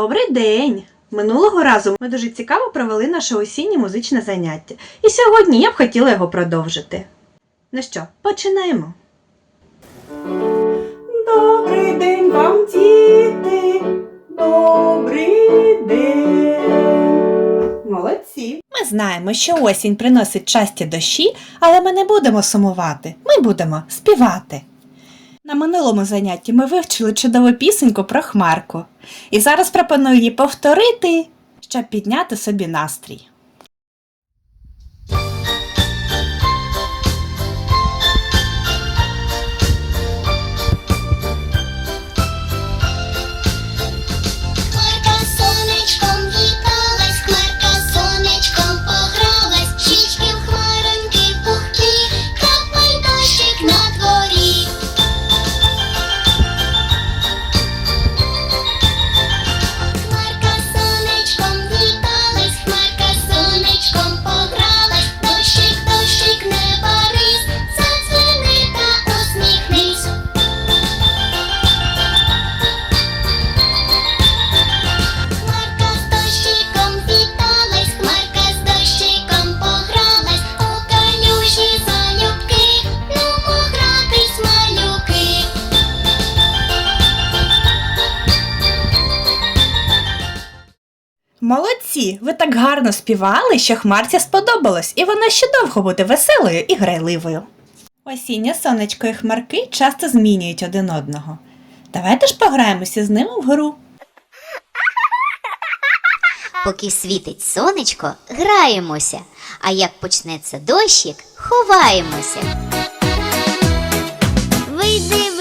Добрий день! Минулого разу ми дуже цікаво провели наше осіннє музичне заняття, і сьогодні я б хотіла його продовжити. Ну що, починаємо. Добрий день вам, діти! Добрий день! Молодці! Ми знаємо, що осінь приносить часті дощі, але ми не будемо сумувати, ми будемо співати. На минулому занятті ми вивчили чудову пісеньку про хмарку. І зараз пропоную її повторити, щоб підняти собі настрій. Молодці! Ви так гарно співали, що хмарці сподобалось, і вона ще довго буде веселою і грайливою. Осіннє сонечко і хмарки часто змінюють один одного. Давайте ж пограємося з ними в гру. Поки світить сонечко, граємося, а як почнеться дощик, ховаємося. Вийди,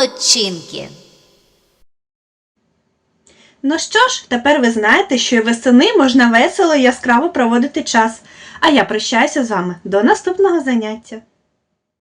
Молодчинки! Ну що ж, тепер ви знаєте, що і весени можна весело і яскраво проводити час. А я прощаюся з вами до наступного заняття.